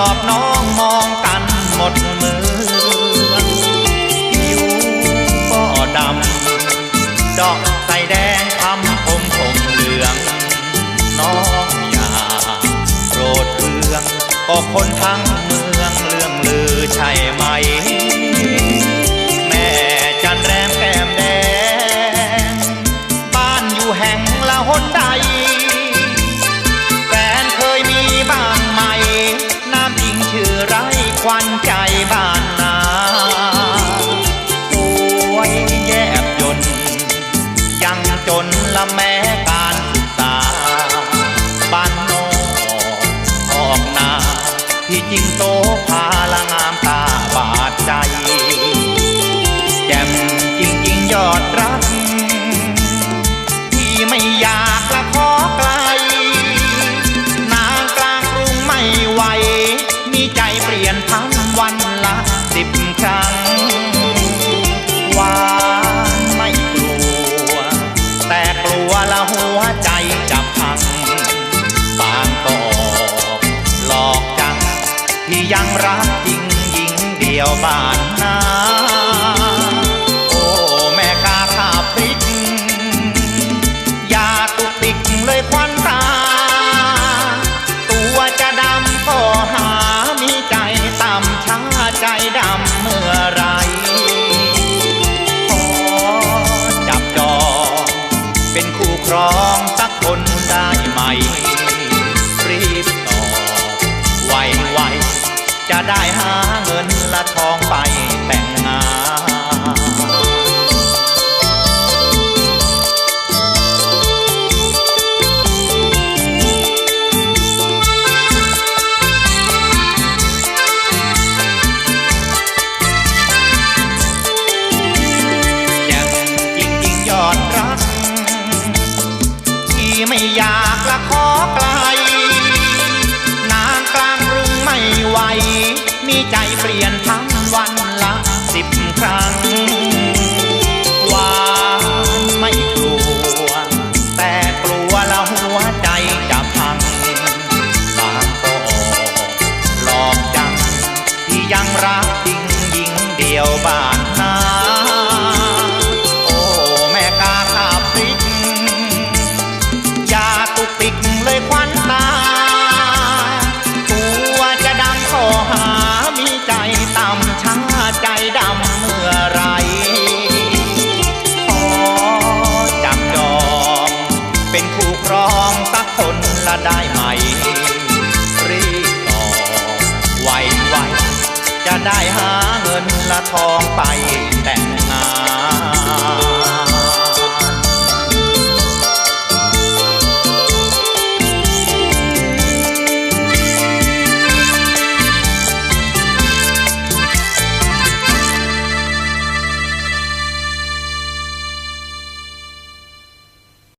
อบน้องมองกันหมดเมืองผิวก็ดำดอกใสแดงทำผมผมเหลือง น้องอย่าโกรธเพืองก็คนทั้งเมืองเรื่องลือใช่ไหม ที่จริงโตพาละงามตาบาดใจ แจ่มจริงจริงยอดรัก 老板 ทอ ที่ยวบ้านนาโอ้แม่กาขาพริกยาตุกติกเลยควันตาตัวจะดำขอหามีใจต่ำช้าใจดำเมื่อไรขอจัจองเป็นคู่ครองสักคนละได้ไหมรีบต่อไวๆจะได้หาเงิน ทองไปแต่งงาน